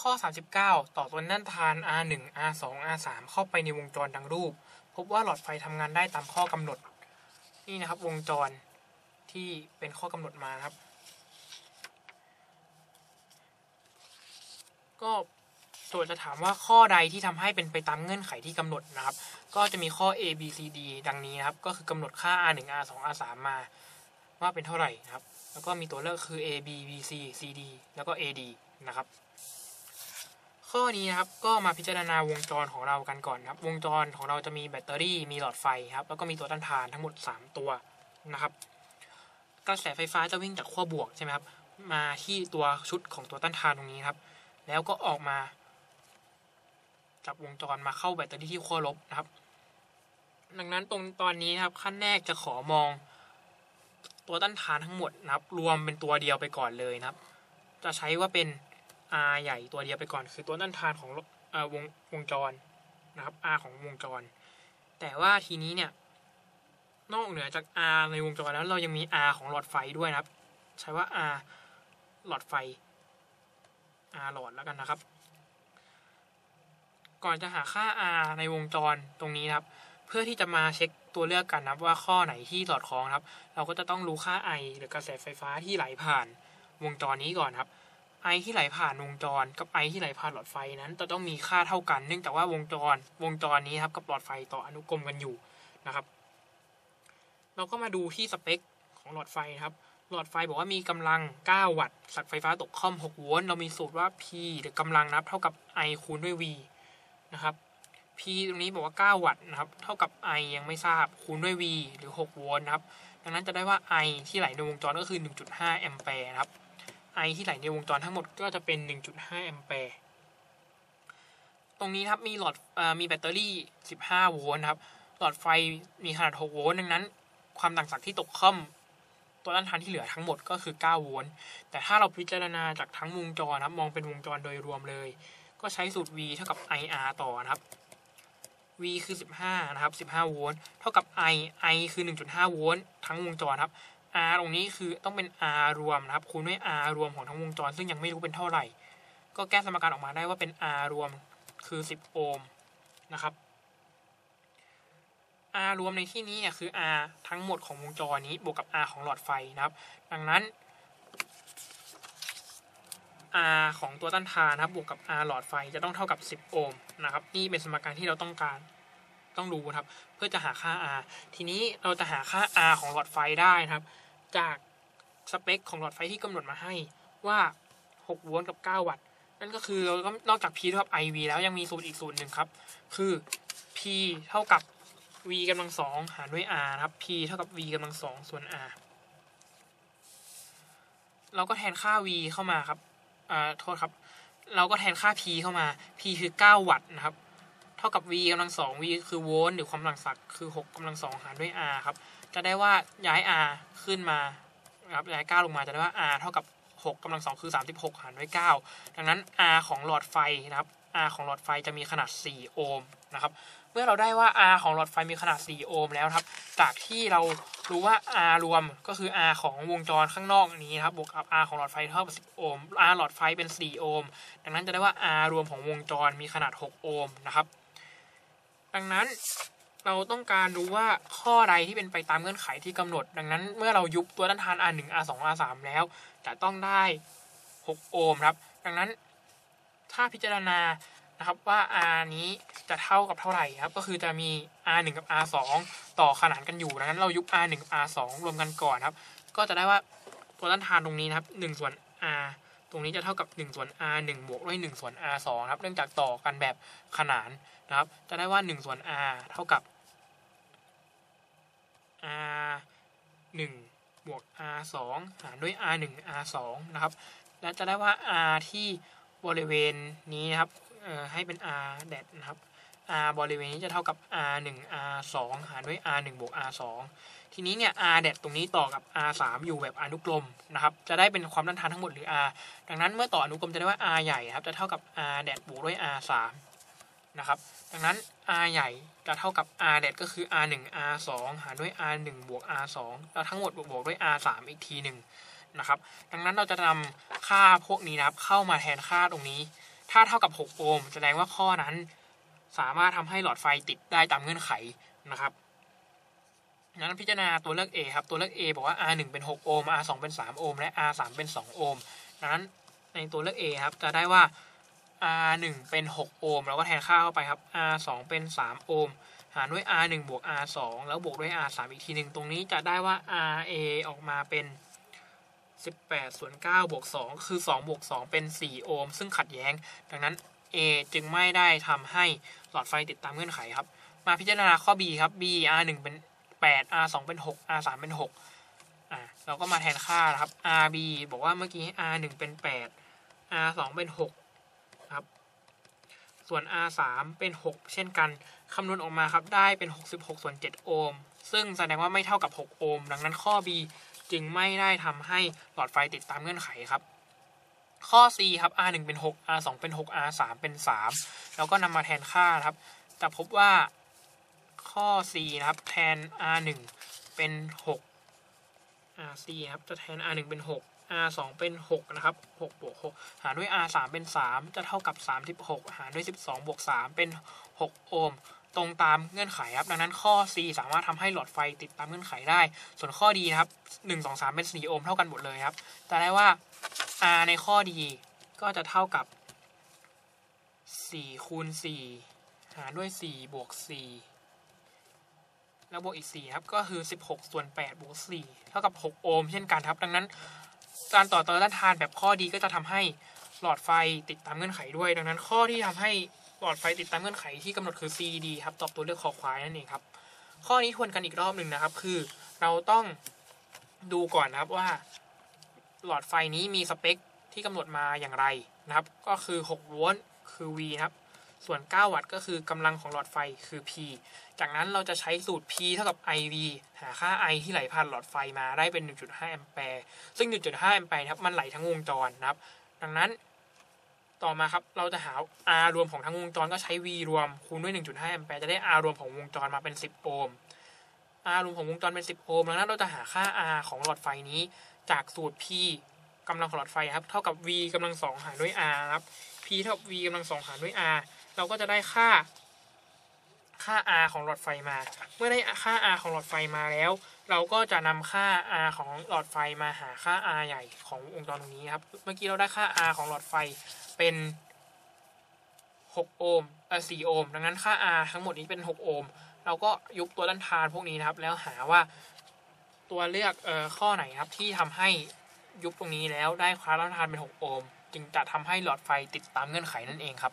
ข้อ 39 ต่อตัวต้านทาน R1 R2 R3 เข้าไปในวงจรดังรูป พบว่าหลอดไฟทำงานได้ตามข้อกำหนด นี่นะครับวงจรที่เป็นข้อกำหนดมาครับ ก็โจทย์จะถามว่าข้อใดที่ทำให้เป็นไปตามเงื่อนไขที่กำหนดนะครับ ก็จะมีข้อ A B C D ดังนี้นะครับ ก็คือกำหนดค่า R1 R2 R3 มาว่าเป็นเท่าไหร่นะครับ แล้วก็มีตัวเลือกคือ A B B C C D แล้วก็ A D นะครับ ข้อนี้นะครับก็มาพิจารณาวงจรของเรากันก่อนครับ วงจรของเราจะมีแบตเตอรี่มีหลอดไฟครับ แล้วก็มีตัวต้านทานทั้งหมด 3 ตัวนะครับ กระแสไฟฟ้าจะวิ่งจากขั้วบวกใช่ไหมครับ มาที่ตัวชุดของตัวต้านทานตรงนี้ครับ แล้วก็ออกมาจากวงจรมาเข้าแบตเตอรี่ที่ขั้วลบนะครับ ดังนั้นตรงตอนนี้ครับขั้นแรกจะขอมอง ตัวต้านทานทั้งหมดนะครับ รวมเป็นตัวเดียวไปก่อนเลยนะครับ จะใช้ว่าเป็น R ใหญ่ตัวเดียวไปก่อน คือตัวต้านทานของวงวงจรนะครับ R ของวงจร แต่ว่าทีนี้เนี่ย นอกเหนือจาก R ในวงจรแล้วเรายังมี R ของหลอดไฟด้วยนะครับ ใช้ว่า R หลอดไฟ R หลอดแล้วกันนะครับ ก่อนจะหาค่า R ในวงจรตรงนี้นะครับ เพื่อที่จะมาเช็คตัวเลือกกันนะครับ ว่าข้อไหนที่สอดคล้องครับ เราก็จะต้องรู้ค่า I หรือกระแสไฟฟ้าที่ไหลผ่านวงจรนี้ก่อนครับ ไอที่ไหลผ่านวงจรกับไอที่ไหลผ่านหลอดไฟนั้นจะต้องมีค่าเท่ากัน เนื่องจากว่าวงจรวงจรนี้ครับกับหลอดไฟต่ออนุกรมกันอยู่นะครับ เราก็มาดูที่สเปคของหลอดไฟครับ หลอดไฟบอกว่ามีกำลัง 9 วัตต์สักไฟฟ้าตกค่อม 6 โวลต์เรามีสูตรว่า P หรือกำลังนับเท่ากับ I คูณด้วย V นะครับ P ตรงนี้บอกว่า 9 วัตต์นะครับ เท่ากับ I ยังไม่ทราบคูณด้วย V หรือ 6 โวลต์นะครับ ดังนั้นจะได้ว่า I ที่ไหลในวงจรก็คือ 1.5 แอมแปร์นะครับ ไอที่ไหลในวงจรทั้งหมดก็จะเป็น 1.5 แอมแปร์ ตรงนี้ครับมีหลอดอมีแบตเตอรี่ 15 โวลต์ครับ หลอดไฟมีขนาด 6 โวลต์ดังนั้น ความต่างศักย์ที่ตกค่อมตัวต้านทานที่เหลือทั้งหมดก็คือ 9 โวลต์ แต่ถ้าเราพิจารณาจากทั้งวงจรครับมองเป็นวงจรโดยรวมเลย ก็ใช้สูตร V เท่ากับ IR ต่อนะครับ V คือ 15 นะครับ 15 โวลต์ เท่ากับ I I คือ 1.5 โวลต์ทั้งวงจรครับ R ตรงนี้คือต้องเป็น R รวมนะครับคูณด้วย R รวมของทั้งวงจร ซึ่งยังไม่รู้เป็นเท่าไหร่ ก็แก้สมการออกมาได้ว่าเป็น R รวมคือ 10 โอห์มนะครับ R รวมในที่นี้เนี่ยคือ R ทั้งหมดของวงจรนี้บวกกับ R ของหลอดไฟนะครับ ดังนั้น R ของตัวต้านทานนะครับบวกกับ R หลอดไฟจะต้องเท่ากับ 10 โอห์มนะครับนี่เป็นสมการที่เราต้องการต้องรู้ครับ เพื่อจะหาค่า R ทีนี้เราจะหาค่า R ของหลอดไฟได้นะครับ จากสเปคของหลอดไฟที่กำหนดมาให้ว่า6โวลต์กับ 9 วัตต์ นั่นก็คือเราก็นอกจาก P เท่ากับ IV แล้วยังมีสูตรอีกสูตรหนึ่งครับ คือ P เท่ากับ V กำลังสองหารด้วย R ครับ P เท่ากับ V กำลังสองส่วน R เราก็แทนค่า V เข้ามาครับอ่าโทษครับ เราก็แทนค่า P เข้ามา P คือ 9 วัตต์นะครับ เท่ากับ V กำลังสอง V คือโวลต์หรือความกำลังศักย์คือ 6กำลังสองหารด้วย R ครับ จะได้ว่าย้าย R ขึ้นมาครับย้าย9ลงมาจะได้ว่า R เท่ากับ6กำลังสองคือ 36 หารด้วย 9 ดังนั้น R ของหลอดไฟนะครับ R ของหลอดไฟจะมีขนาด 4 โอห์มนะครับ เมื่อเราได้ว่า R ของหลอดไฟมีขนาด 4 โอห์มแล้วครับ จากที่เรารู้ว่า R รวมก็คือ R ของวงจรข้างนอกนี้ครับ บวกกับ R ของหลอดไฟเท่ากับ 10 โอห์ม R หลอดไฟเป็น 4 โอห์ม ดังนั้นจะได้ว่า R รวมของวงจรมีขนาด 6 โอห์มนะครับ ดังนั้น เราต้องการรู้ว่าข้อใดที่เป็นไปตามเงื่อนไขที่กำหนด ดังนั้นเมื่อเรายุบตัวต้านทาน R1 R2 R3 แล้ว จะต้องได้ 6 โอห์มครับ ดังนั้นถ้าพิจารณานะครับว่า R นี้จะเท่ากับเท่าไหร่ครับ ก็คือจะมี R1 กับ R2 ต่อขนานกันอยู่ดังนั้นเรายุบ R1 กับ R2 รวมกันก่อนครับ ก็จะได้ว่าตัวต้านทานตรงนี้นะครับ1ส่วน R ตรงนี้จะเท่ากับ 1 ส่วน R 1บวกด้วย1ส่วน R 2ครับ เนื่องจากต่อกันแบบขนานนะครับ จะได้ว่า 1 ส่วน R เท่ากับ R 1บวก R 2หารด้วย R 1 R 2นะครับ และจะได้ว่า R ที่บริเวณนี้นะครับให้เป็น R แดดนะครับ R บริเวณนี้จะเท่ากับ R 1 R 2หารด้วย R 1บวก R 2ทีนี้เนี่ย R แดดตรงนี้ต่อกับ R 3อยู่แบบอนุกรมนะครับ จะได้เป็นความต้านทานทั้งหมดหรือ R ดังนั้นเมื่อต่ออนุกรมจะได้ว่า R ใหญ่ครับ จะเท่ากับ R แดดบวกด้วย R 3 นะครับ ดังนั้น R ใหญ่จะเท่ากับ R แดดก็คือ R 1 R 2หารด้วย R 1บวก R 2แล้วทั้งหมดบวกด้วย R 3อีกทีหนึ่งนะครับ ดังนั้นเราจะนำค่าพวกนี้นะครับเข้ามาแทนค่าตรงนี้ ถ้าเท่ากับ 6 โอห์มแสดงว่าข้อนั้น สามารถทำให้หลอดไฟติดได้ตามเงื่อนไขนะครับนั้นพิจารณาตัวเลือก A ครับ ตัวเลือก A บอกว่า R 1เป็น 6 โอห์ม R 2เป็น 3 โอห์ม และ R 3เป็น 2 โอห์มดังนั้นในตัวเลือก A ครับ จะได้ว่า R 1เป็น 6 โอห์มเราก็แทนค่าเข้าไปครับ R 2เป็น 3 โอห์มหารด้วย R 1บวก R 2แล้วบวกด้วย R 3อีกทีหนึ่งตรงนี้จะได้ว่า RA ออกมาเป็น 18ส่วน9บวก2คือ 2 บวก 2 เป็น 4 โอห์มซึ่งขัดแย้ง ดังนั้น A จึงไม่ได้ทำให้หลอดไฟติดตามเงื่อนไขครับ มาพิจารณาข้อ B ครับ B R 1เป็น 8 R 2เป็น 6 R 3เป็น6อ่าเราก็มาแทนค่านะครับ R B บอกว่าเมื่อกี้ R 1เป็น 8 R 2เป็น 6 ส่วน R 3 เป็น 6 เช่นกัน คำนวณออกมาครับได้เป็น 66 ส่วน 7 โอห์ม ซึ่งแสดงว่าไม่เท่ากับ 6 โอห์ม ดังนั้นข้อ B จึงไม่ได้ทำให้หลอดไฟติดตามเงื่อนไขครับ ข้อ C ครับ R 1 เป็น 6 R 2 เป็น 6 R 3 เป็น 3 แล้วก็นำมาแทนค่าครับ จะพบว่าข้อ C นะครับ แทน R 1 เป็น 6 R C ครับ จะแทน R 1 เป็น 6 R 2เป็น 6 นะครับ6บวก6หารด้วย R 3เป็น 3 จะเท่ากับ 36 หารด้วย 12บวก3เป็น 6 โอห์มตรงตามเงื่อนไขครับดังนั้นข้อ C สามารถทำให้หลอดไฟติดตามเงื่อนไขได้ ส่วนข้อดีนะครับ 1 2 3 เป็น 4 โอห์มเท่ากันหมดเลยครับจะได้ว่า R ในข้อดีก็จะเท่ากับ 4 คูณ 4 หารด้วย 4 บวก 4 แล้วบวกอีก 4 ครับ ก็คือ 16 ส่วน 8 บวก 4 เท่ากับ 6 โอห์มเช่นกันครับ ดังนั้น การต่อเติมต้านทานแบบข้อดีก็จะทำให้หลอดไฟติดตามเงื่อนไขด้วย ดังนั้นข้อที่ทำให้หลอดไฟติดตามเงื่อนไขที่กำหนดคือ CD ครับตอบตัวเลือกคอควายนั่นเองครับ ข้อนี้ทวนกันอีกรอบหนึ่งนะครับ คือเราต้องดูก่อนนะครับว่า หลอดไฟนี้มีสเปคที่กำหนดมาอย่างไรนะครับ ก็คือ6โวลต์คือ V นะครับ ส่วน 9 วัตต์ก็คือกำลังของหลอดไฟคือ P จากนั้นเราจะใช้สูตร P เท่ากับ IV หาค่า I ที่ไหลผ่านหลอดไฟมาได้เป็น 1.5 แอมแปร์ ซึ่ง 1.5 แอมแปร์ครับมันไหลทั้งวงจรนะครับ ดังนั้นต่อมาครับเราจะหา R รวมของทั้งวงจรก็ใช้ V รวมคูณด้วย 1.5 แอมแปร์จะได้ R รวมของวงจรมาเป็น 10 โอห์ม R รวมของวงจรเป็น 10 โอห์มดังนั้นเราจะหาค่า R ของหลอดไฟนี้ จากสูตร P กำลังของหลอดไฟครับ เท่ากับ v กำลังสองหารด้วย r ครับ p เท่ากับ v กำลังสองหารด้วย r เราก็จะได้ค่าค่า r ของหลอดไฟมา เมื่อได้ค่า r ของหลอดไฟมาแล้ว เราก็จะนำค่า r ของหลอดไฟมาหาค่า r ใหญ่ของวงจรตรงนี้ครับ เมื่อกี้เราได้ค่า r ของหลอดไฟเป็น 6 โอห์มเอ่อ4โอห์ม ดังนั้นค่า r ทั้งหมดนี้เป็น 6 โอห์ม เราก็ยุบตัวด้านทานพวกนี้นะครับ แล้วหาว่าตัวเลือกเอ่อข้อไหนครับที่ทำให้ยุบตรงนี้แล้วได้ค่าต้านทานเป็น 6 โอห์ม จึงจะทำให้หลอดไฟติดตามเงื่อนไขนั่นเองครับ